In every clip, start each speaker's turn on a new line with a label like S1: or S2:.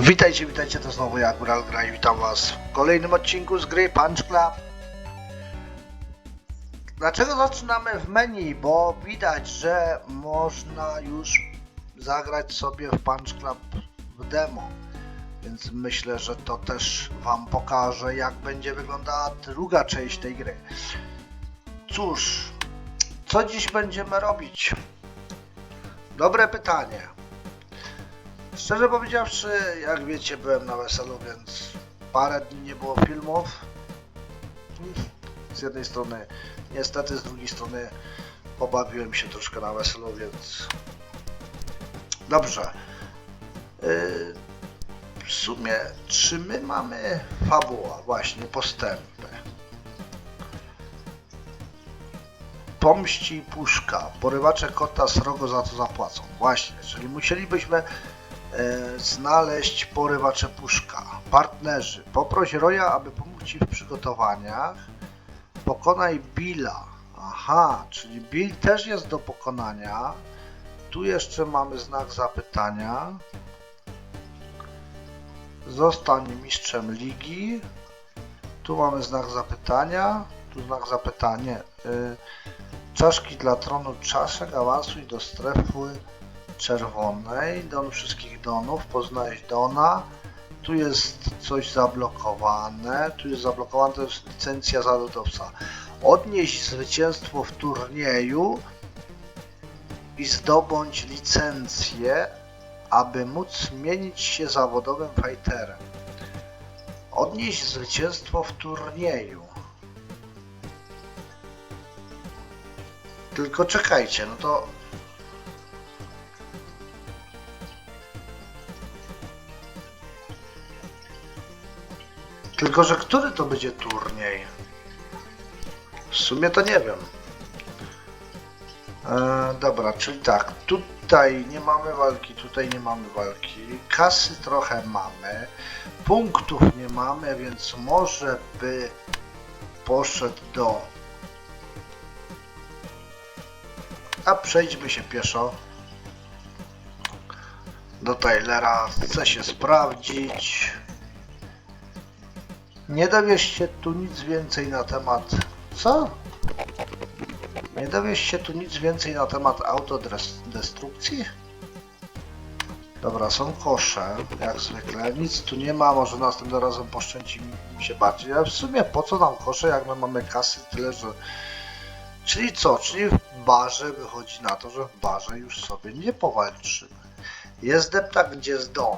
S1: Witajcie, witajcie, to znowu ja, Góral Gra i witam was w kolejnym odcinku z gry Punch Club. Dlaczego zaczynamy w menu? Bo widać, że można już zagrać sobie w Punch Club w demo. Więc myślę, że to też wam pokaże, jak będzie wyglądała druga część tej gry. Cóż, co dziś będziemy robić? Dobre pytanie. Szczerze powiedziawszy, jak wiecie, byłem na weselu, więc parę dni nie było filmów. Z jednej strony niestety, z drugiej strony pobawiłem się troszkę na weselu, więc dobrze. Yy, w sumie, czy my mamy fabuła, właśnie postępy? Pomści puszka, porywacze kota srogo za to zapłacą. Właśnie, czyli musielibyśmy znaleźć porywacze puszka. Partnerzy, poproś Roya, aby pomógł Ci w przygotowaniach. Pokonaj Billa. Aha, czyli Bill też jest do pokonania. Tu jeszcze mamy znak zapytania. Zostań mistrzem ligi. Tu mamy znak zapytania. Tu znak zapytania. Y, czaszki dla tronu czaszek, awansuj do strefy czerwonej, don wszystkich donów, poznałeś dona, tu jest coś zablokowane, tu jest zablokowane, to jest licencja zawodowca. Odnieś zwycięstwo w turnieju i zdobądź licencję, aby móc zmienić się zawodowym fighterem. Odnieś zwycięstwo w turnieju. Tylko czekajcie, no to Tylko, że który to będzie turniej? W sumie to nie wiem. E, dobra, czyli tak, tutaj nie mamy walki, tutaj nie mamy walki. Kasy trochę mamy. Punktów nie mamy, więc może by poszedł do... A przejdźmy się pieszo. Do Taylera. Chcę się sprawdzić. Nie dowiesz się tu nic więcej na temat. Co? Nie dowiesz się tu nic więcej na temat autodestrukcji? Dobra, są kosze, jak zwykle. Nic tu nie ma, może następnym razem poszczędzi mi się bardziej. Ale w sumie po co nam kosze, jak my mamy kasy tyle, że... Czyli co? Czyli w barze wychodzi na to, że w barze już sobie nie powalczymy. Jest deptak, gdzie jest dom.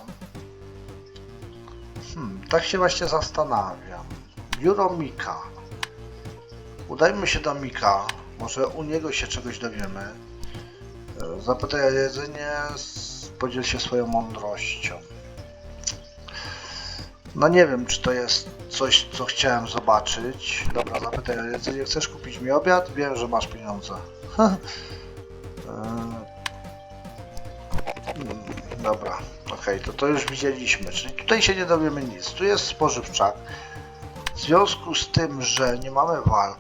S1: Hmm, tak się właśnie zastanawiam. Biuro Mika. Udajmy się do Mika. Może u niego się czegoś dowiemy. E, Zapytaj s- podziel się swoją mądrością. No nie wiem, czy to jest coś, co chciałem zobaczyć. Dobra, zapytaj o jedzenie. Chcesz kupić mi obiad? Wiem, że masz pieniądze. E, Mm, Dobra, to to już widzieliśmy, czyli tutaj się nie dowiemy nic. Tu jest spożywczak. W związku z tym, że nie mamy walk,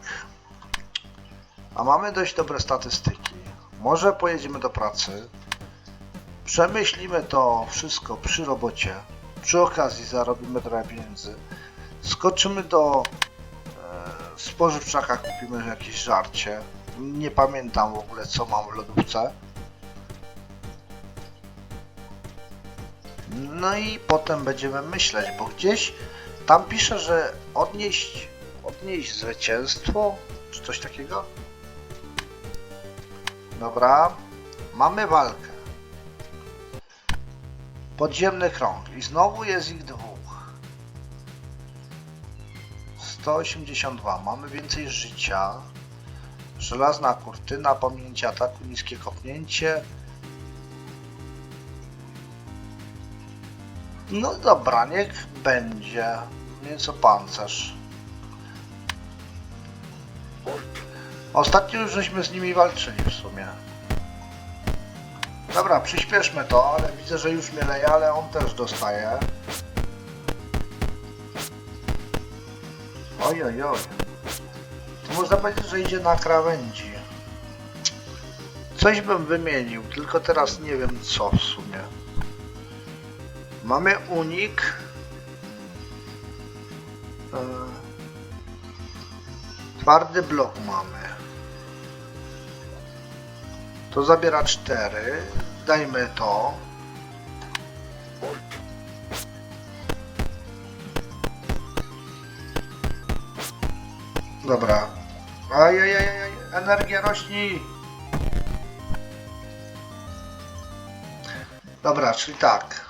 S1: a mamy dość dobre statystyki, może pojedziemy do pracy, przemyślimy to wszystko przy robocie, przy okazji zarobimy trochę pieniędzy, skoczymy do e, spożywczaka, kupimy jakieś żarcie. Nie pamiętam w ogóle co mam w lodówce. No i potem będziemy myśleć, bo gdzieś tam pisze, że odnieść, odnieść zwycięstwo, czy coś takiego. Dobra, mamy walkę. Podziemny krąg i znowu jest ich dwóch. 182, mamy więcej życia. Żelazna kurtyna, pominięcie ataku, niskie kopnięcie. No dobra, niech będzie. Nieco pancerz. Ostatnio już żeśmy z nimi walczyli w sumie. Dobra, przyspieszmy to, ale widzę, że już mnie leje, ale on też dostaje. Oj, oj, oj. To można powiedzieć, że idzie na krawędzi. Coś bym wymienił, tylko teraz nie wiem co w sumie. Mamy unik. E, Twardy blok mamy. To zabiera 4. Dajmy to. Dobra. Ajajajaj, energia rośni. Dobra, czyli tak.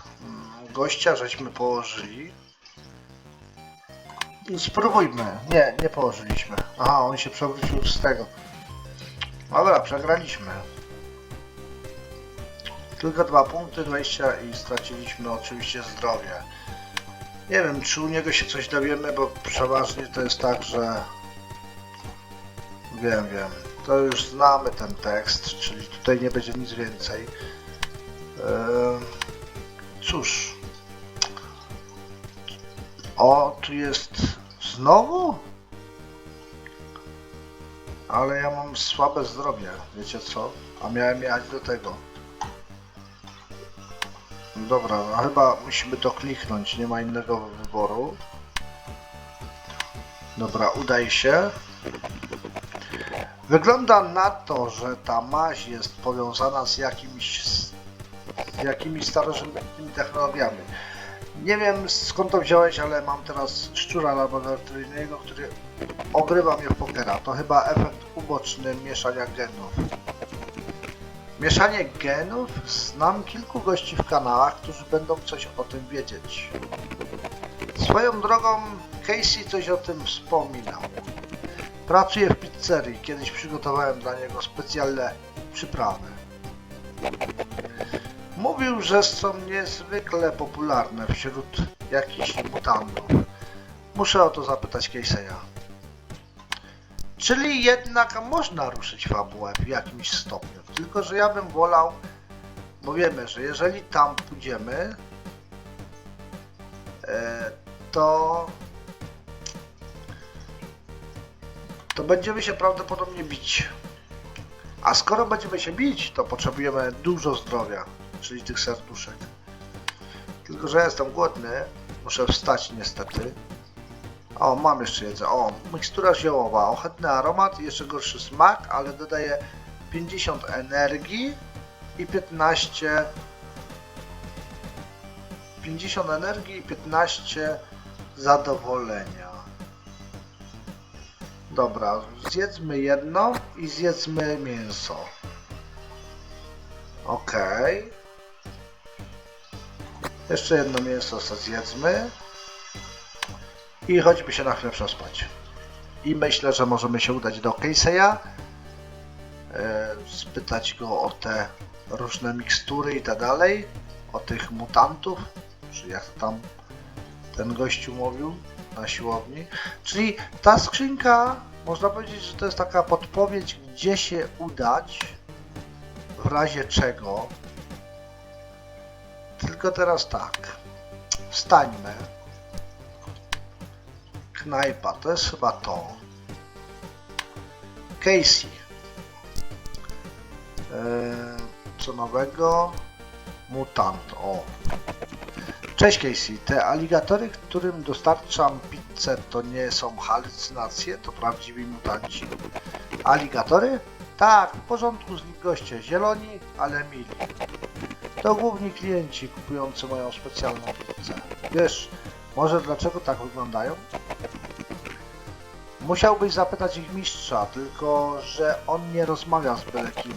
S1: Gościa żeśmy położyli. Spróbujmy. Nie, nie położyliśmy. Aha, on się przewrócił z tego. Dobra, przegraliśmy. Tylko dwa punkty wejścia i straciliśmy oczywiście zdrowie. Nie wiem, czy u niego się coś dowiemy, bo przeważnie to jest tak, że... Wiem, wiem. To już znamy ten tekst, czyli tutaj nie będzie nic więcej. Eee, cóż. O, tu jest znowu? Ale ja mam słabe zdrowie, wiecie co? A miałem jechać do tego. Dobra, no chyba musimy to kliknąć, nie ma innego wyboru. Dobra, udaje się. Wygląda na to, że ta maź jest powiązana z jakimiś, z jakimiś starożytnymi technologiami. Nie wiem skąd to wziąłeś, ale mam teraz szczura laboratoryjnego, który ogrywa mnie w pokera. To chyba efekt uboczny mieszania genów. Mieszanie genów? Znam kilku gości w kanałach, którzy będą coś o tym wiedzieć. Swoją drogą, Casey coś o tym wspominał. Pracuje w pizzerii. Kiedyś przygotowałem dla niego specjalne przyprawy. Mówił, że są niezwykle popularne wśród jakichś mutantów. Muszę o to zapytać Casey'a. Czyli jednak można ruszyć fabułę w jakimś stopniu. Tylko, że ja bym wolał, bo wiemy, że jeżeli tam pójdziemy, e, to to będziemy się prawdopodobnie bić. A skoro będziemy się bić, to potrzebujemy dużo zdrowia, czyli tych serduszek. Tylko, że jestem głodny, muszę wstać niestety. O, mam jeszcze jedzenie. O, mikstura ziołowa, ohydny aromat, jeszcze gorszy smak, ale dodaje 50 energii i 15 50 energii i 15 zadowolenia. Dobra, zjedzmy jedno i zjedzmy mięso. Okej. Jeszcze jedno mięso sobie zjedzmy. I chodźmy się na chwilę przespać. I myślę, że możemy się udać do Casey'a. E, spytać go o te różne mikstury i tak dalej. O tych mutantów. Czy jak tam ten gościu mówił na siłowni. Czyli ta skrzynka, można powiedzieć, że to jest taka podpowiedź, gdzie się udać, w razie czego. Tylko teraz tak, wstańmy. Knajpa, to jest chyba to. Casey. Eee, co nowego? Mutant, o. Cześć Casey, te aligatory, którym dostarczam pizzę, to nie są halucynacje, to prawdziwi mutanci. Aligatory? Tak, w porządku z nich goście, zieloni, ale mili. To główni klienci kupujący moją specjalną pizzę. Wiesz, może dlaczego tak wyglądają? Musiałbyś zapytać ich mistrza, tylko że on nie rozmawia z byle kim.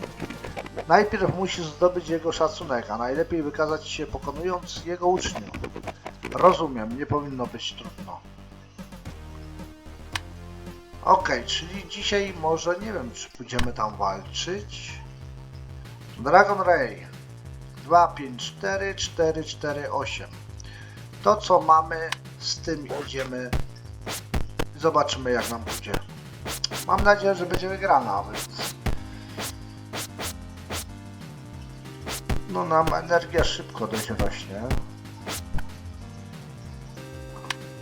S1: Najpierw musisz zdobyć jego szacunek, a najlepiej wykazać się pokonując jego uczniów. Rozumiem, nie powinno być trudno. Okej, czyli dzisiaj może nie wiem, czy pójdziemy tam walczyć. Dragon Ray 254 448. To co mamy, z tym idziemy. Zobaczymy jak nam pójdzie. Mam nadzieję, że będzie wygrana, więc No nam energia szybko dość rośnie.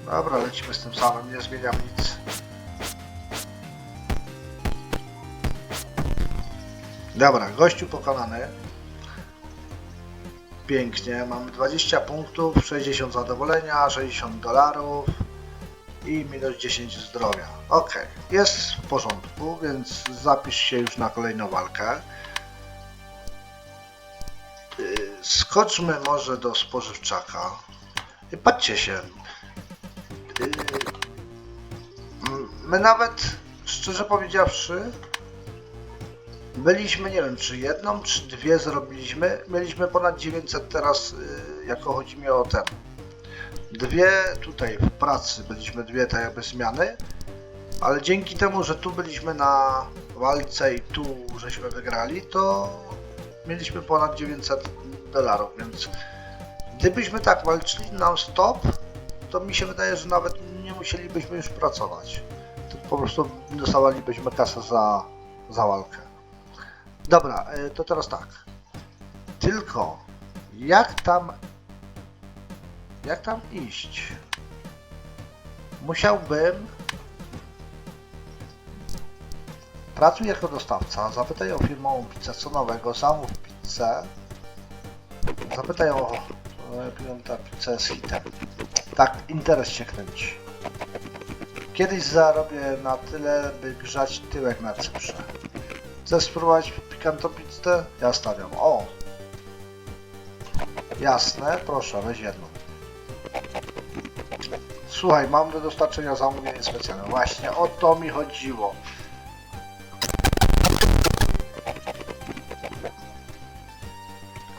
S1: Dobra, lecimy z tym samym, nie zmieniam nic. Dobra, gościu pokonany. Pięknie, mamy 20 punktów, 60 zadowolenia, 60 dolarów i minus 10 zdrowia. Ok, jest w porządku, więc zapisz się już na kolejną walkę. Yy, Skoczmy może do spożywczaka. I patrzcie się. M- My nawet, szczerze powiedziawszy, byliśmy, nie wiem, czy jedną, czy dwie zrobiliśmy. Mieliśmy ponad 900 teraz, yy, jako chodzi mi o ten. Dwie tutaj w pracy, byliśmy dwie tak jakby zmiany, ale dzięki temu, że tu byliśmy na walce i tu żeśmy wygrali, to mieliśmy ponad 900 dolarów, więc gdybyśmy tak walczyli non-stop, to mi się wydaje, że nawet nie musielibyśmy już pracować. To po prostu dostawalibyśmy kasę za, za walkę. Dobra, y, to teraz tak. Tylko jak tam jak tam iść? Musiałbym Pracuj jako dostawca, zapytaj o firmową pizzę co nowego, zamów pizzę. Zapytaj o o ta pizza jest hitem. Tak, interes się kręci. Kiedyś zarobię na tyle, by grzać tyłek na Cyprze. Chcesz spróbować pikantą pizzę? Ja stawiam. O! Jasne, proszę, weź jedną. Słuchaj, mam do dostarczenia zamówienie specjalne. Właśnie o to mi chodziło.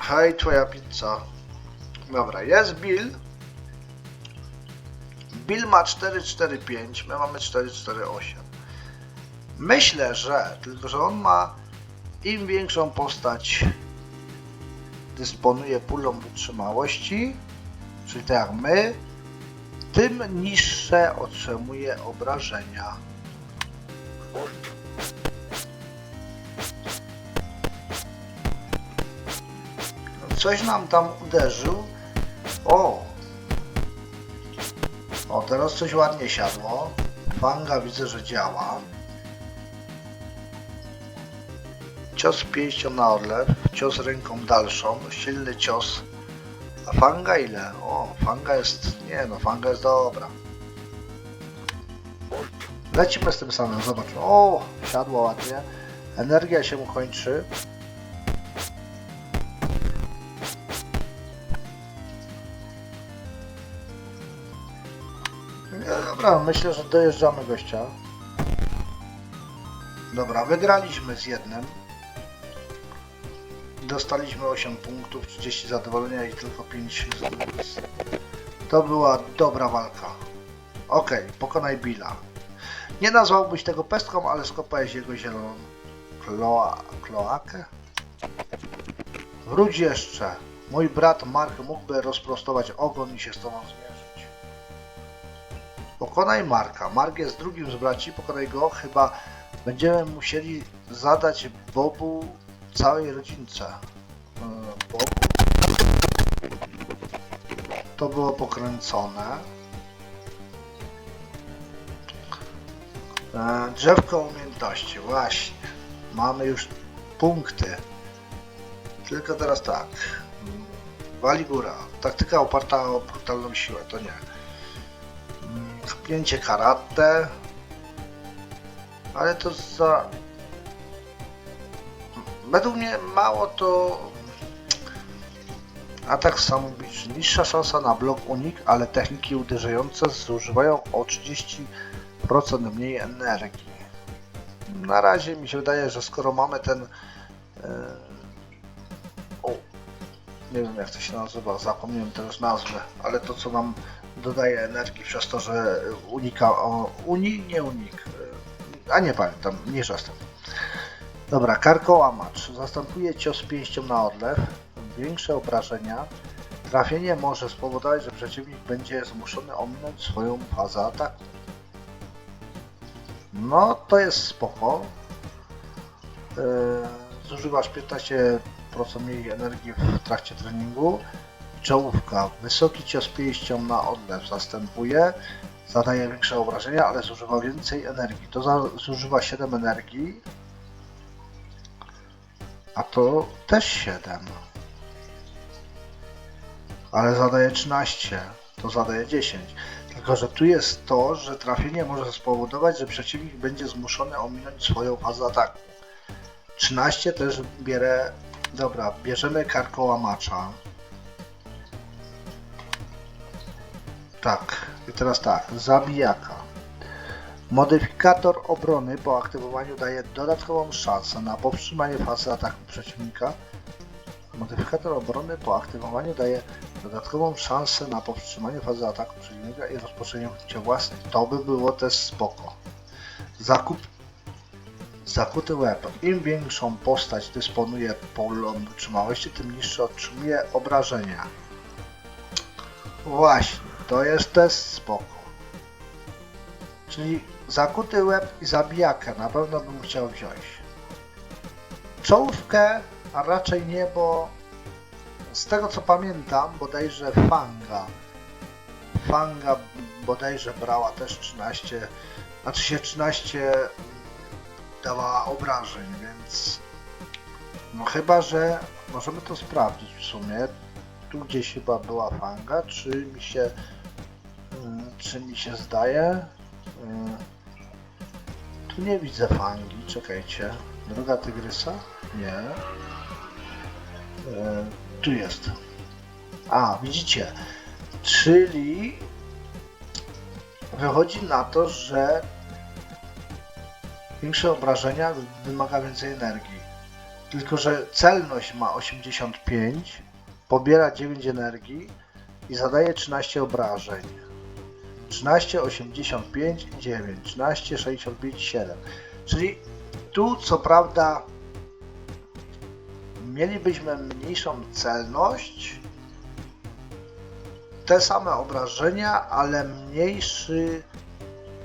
S1: Hej, twoja pizza. Dobra, jest Bill. Bill ma 445, my mamy 448. Myślę, że, tylko że on ma im większą postać dysponuje pulą wytrzymałości, czyli tak jak my, tym niższe otrzymuje obrażenia. Coś nam tam uderzył. O! O, teraz coś ładnie siadło. Fanga widzę, że działa. Cios pięścią na odlew, cios ręką dalszą, silny cios. A fanga ile? O, fanga jest... Nie no, fanga jest dobra. Lecimy z tym samym, zobaczmy. O, siadło ładnie. Energia się mu kończy. Dobra, myślę, że dojeżdżamy gościa. Dobra, wygraliśmy z jednym. Dostaliśmy 8 punktów, 30 zadowolenia i tylko 5 z... To była dobra walka. Okej, pokonaj Billa. Nie nazwałbyś tego pestką, ale skopałeś jego zieloną kloa... kloakę? Wróć jeszcze. Mój brat Mark mógłby rozprostować ogon i się z tobą zmierzyć. Pokonaj Marka. Mark jest drugim z braci, pokonaj go. Chyba będziemy musieli zadać Bobu całej rodzince. E, Bobu. To było pokręcone. E, Drzewko umiejętności, właśnie. Mamy już punkty. Tylko teraz tak. Wali góra. Taktyka oparta o brutalną siłę, to nie. Chpnięcie karate. Ale to za... Według mnie mało to... Atak samobójczy. Niższa szansa na blok unik, ale techniki uderzające zużywają o 30% mniej energii. Na razie mi się wydaje, że skoro mamy ten... e, O, nie wiem jak to się nazywa, zapomniałem teraz nazwę, ale to co nam dodaje energii przez to, że unika o uni, nie unik, e, a nie pamiętam, mniejsza z tym. Dobra, karkołamacz. Zastępuje cios pięścią na odlew, większe obrażenia. Trafienie może spowodować, że przeciwnik będzie zmuszony ominąć swoją fazę ataku. No, to jest spoko. Yy, zużywasz 15% mniej energii w trakcie treningu. Czołówka. Wysoki cios pięścią na odlew zastępuje. Zadaje większe obrażenia, ale zużywa więcej energii. To zużywa 7 energii. A to też 7. ale zadaje 13, to zadaje 10. Tylko, że tu jest to, że trafienie może spowodować, że przeciwnik będzie zmuszony ominąć swoją fazę ataku. 13 też bierę. Dobra, bierzemy karkołamacza. Tak, i teraz tak, zabijaka. Modyfikator obrony po aktywowaniu daje dodatkową szansę na powstrzymanie fazy ataku przeciwnika. Modyfikator obrony po aktywowaniu daje dodatkową szansę na powstrzymanie fazy ataku przeciwnika i rozpoczęcie użycia własnych. To by było też spoko. Zakup Zakuty łeb. Im większą postać dysponuje polą wytrzymałości, tym niższe otrzymuje obrażenia. Właśnie, to jest też spoko. Czyli zakuty łeb i zabijakę na pewno bym chciał wziąć. Czołówkę, a raczej nie, bo z tego co pamiętam, bodajże Fanga. Fanga bodajże brała też 13, znaczy się 13 dawała obrażeń, więc no chyba, że możemy to sprawdzić w sumie. Tu gdzieś chyba była Fanga, czy mi się mm, czy mi się zdaje? Tu nie widzę fangi, czekajcie. Druga tygrysa? Nie. E, Tu jest. A, widzicie. Czyli wychodzi na to, że większe obrażenia wymaga więcej energii. Tylko, że celność ma 85, pobiera 9 energii i zadaje 13 obrażeń. 13, 85 i 9. 13, 65 7. Czyli tu co prawda mielibyśmy mniejszą celność, te same obrażenia, ale mniejszy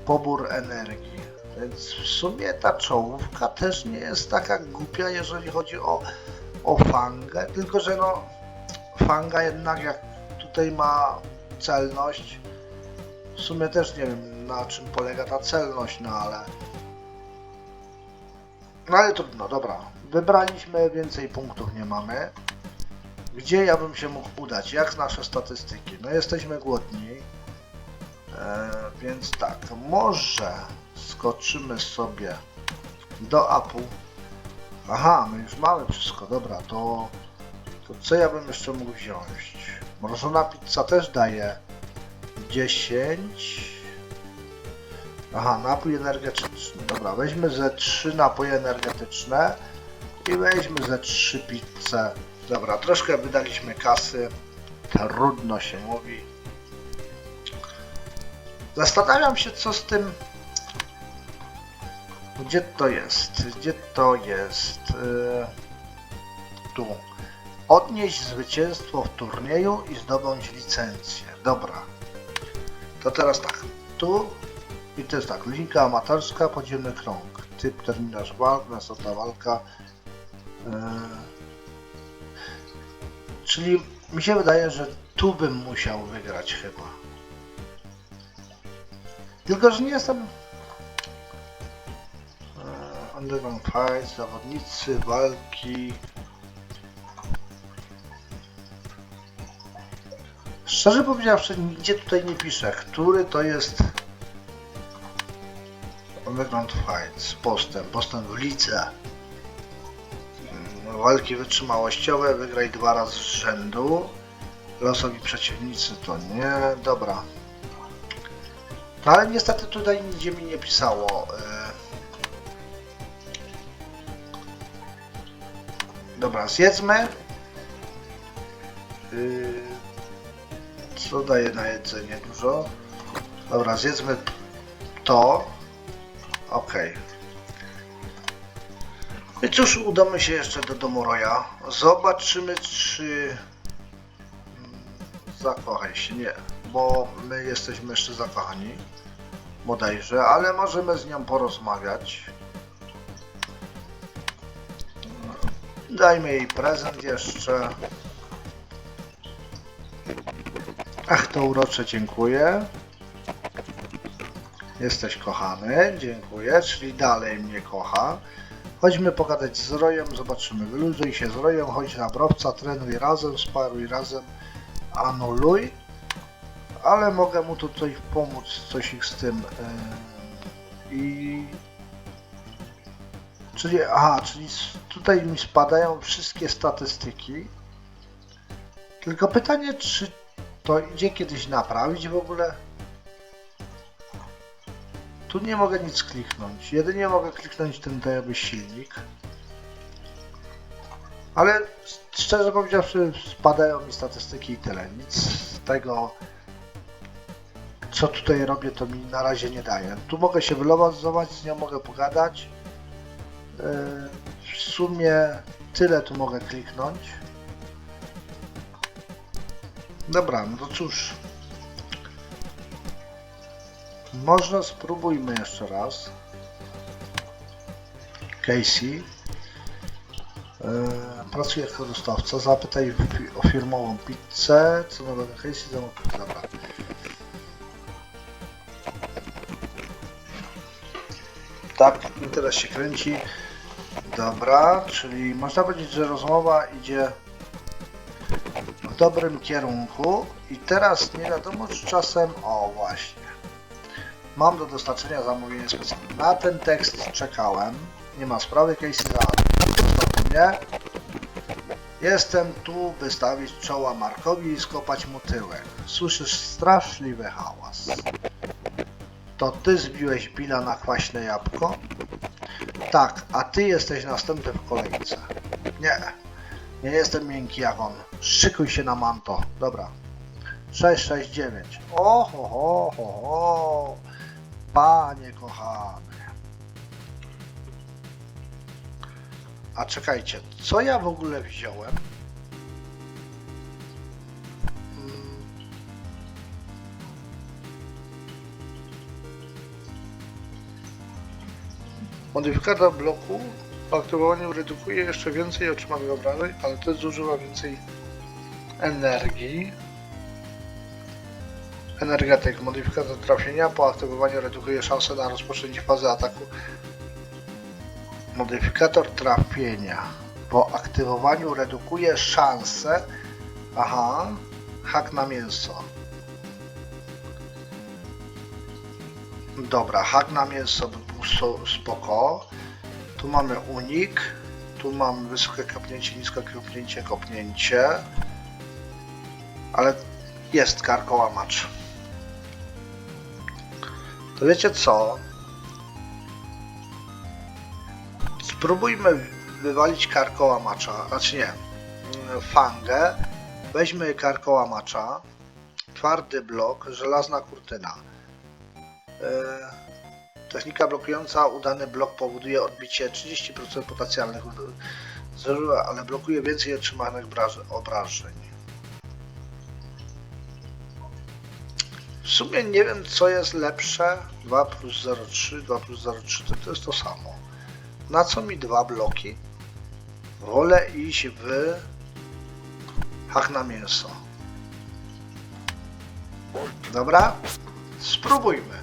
S1: pobór energii. Więc w sumie ta czołówka też nie jest taka głupia, jeżeli chodzi o, o fangę, tylko że no fanga jednak jak tutaj ma celność, w sumie też nie wiem na czym polega ta celność, no ale no ale trudno, dobra. Wybraliśmy, więcej punktów nie mamy. Gdzie ja bym się mógł udać? Jak nasze statystyki? No jesteśmy głodni. E, więc tak, może skoczymy sobie do Apple. Aha, my już mamy wszystko, dobra, to, to co ja bym jeszcze mógł wziąć? Mrożona pizza też daje 10. Aha, napój energetyczny. Dobra, weźmy ze 3 napoje energetyczne i weźmy ze 3 pizze. Dobra, troszkę wydaliśmy kasy. Trudno się mówi. Zastanawiam się, co z tym. Gdzie to jest? Gdzie to jest? Yy, Tu. Odnieść zwycięstwo w turnieju i zdobądź licencję. Dobra. To teraz tak. Tu i to jest tak. Linka amatorska, podziemny krąg. Typ terminarz walk, następna walka. Yy, Czyli mi się wydaje, że tu bym musiał wygrać chyba. Tylko, że nie jestem. E, Underground Fight, zawodnicy, walki. Szczerze powiedziawszy, nigdzie tutaj nie pisze, który to jest Underground Fights, postęp, postęp w lidze. Mm, Walki wytrzymałościowe, wygraj dwa razy z rzędu. Losowi przeciwnicy to nie, dobra. No ale niestety tutaj nigdzie mi nie pisało. e. Dobra, zjedzmy. Yy, Co daje na jedzenie dużo? Dobra, zjedzmy to. Okej. I cóż, udamy się jeszcze do domu Roya. Zobaczymy, czy... mm, Zakochaj się, nie, bo my jesteśmy jeszcze zakochani. Bodajże, ale możemy z nią porozmawiać. Dajmy jej prezent jeszcze. Ach, to urocze, dziękuję. Jesteś kochany, dziękuję, czyli dalej mnie kocha. Chodźmy pogadać z Rojem, zobaczymy. Wyluzuj się z Rojem, chodź na browca, trenuj razem, sparuj razem, anuluj, ale mogę mu tutaj pomóc coś ich z tym i czyli aha, czyli tutaj mi spadają wszystkie statystyki tylko pytanie, czy to idzie kiedyś naprawić w ogóle? Tu nie mogę nic kliknąć. Jedynie mogę kliknąć ten jakby silnik. Ale szczerze powiedziawszy, spadają mi statystyki i tyle. Nic z tego, co tutaj robię, to mi na razie nie daje. Tu mogę się wylogować, z nią mogę pogadać. Yy, W sumie tyle tu mogę kliknąć. Dobra, no to cóż. Można spróbujmy jeszcze raz. Casey. Yy, pracuję jako dostawca. Zapytaj o firmową pizzę. Co nowego Casey zamówił. Dobra. Tak, interes się kręci. Dobra, czyli można powiedzieć, że rozmowa idzie dobrym kierunku i teraz nie wiadomo czy czasem, o właśnie, mam do dostarczenia zamówienie specjalne. Na ten tekst czekałem, nie ma sprawy, Casey za mnie. Jestem tu, by stawić czoła Markowi i skopać mu tyłek. Słyszysz straszliwy hałas. To ty zbiłeś Billa na kwaśne jabłko? Tak, a ty jesteś następny w kolejce. Nie, nie jestem miękki jak on. Szykuj się na manto. Dobra. 669. O, ho, ho, ho, ho. Panie kochany. A czekajcie, co ja w ogóle wziąłem? Mm. Modyfikator bloku po aktywowaniu redukuje jeszcze więcej otrzymanych obrażeń, ale też zużywa więcej energii. Energetyk. Modyfikator trafienia po aktywowaniu redukuje szanse na rozpoczęcie fazy ataku. Modyfikator trafienia po aktywowaniu redukuje szanse. Aha. Hak na mięso. Dobra, hak na mięso by był spoko. Tu mamy unik. Tu mamy wysokie kopnięcie, niskie kopnięcie, kopnięcie. Ale jest karkołamacz. To wiecie co? Spróbujmy wywalić karkołamacza. Znaczy nie. Fangę. Weźmy karkołamacza. Twardy blok, żelazna kurtyna. Yy, Technika blokująca udany blok powoduje odbicie 30% potencjalnych zużywa, ale blokuje więcej otrzymanych braż- obrażeń. W sumie nie wiem co jest lepsze. 2 plus 0,3, 2 plus 0,3 to, to jest to samo. Na co mi dwa bloki? Wolę iść w hak na mięso. Dobra? Spróbujmy.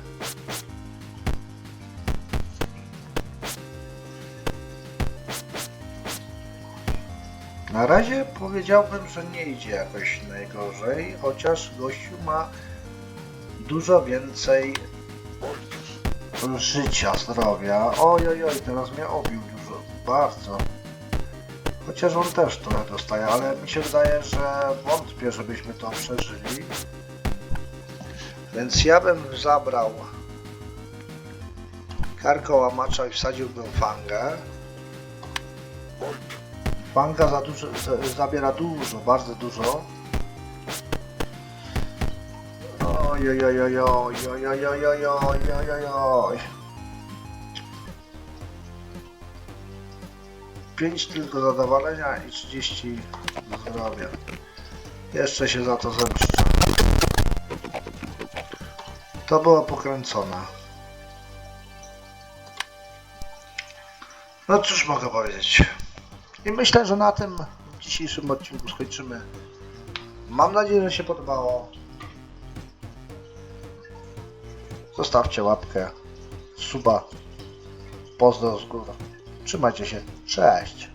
S1: Na razie powiedziałbym, że nie idzie jakoś najgorzej, chociaż gościu ma dużo więcej życia, zdrowia. Oj, oj, oj, teraz mnie obił dużo, bardzo. Chociaż on też trochę dostaje, ale mi się wydaje, że wątpię, żebyśmy to przeżyli. Więc ja bym zabrał karkołamacza i wsadziłbym fangę. Fanga za dużo, za, zabiera dużo, bardzo dużo. Oj, oj, oj, oj. 5 tylko zadowolenia i 30 zdrowia. Jeszcze się za to zemszczę. To było pokręcone. No cóż mogę powiedzieć. I myślę, że na tym dzisiejszym odcinku skończymy. Mam nadzieję, że się podobało. Zostawcie łapkę, suba. Pozdro z góry. Trzymajcie się. Cześć.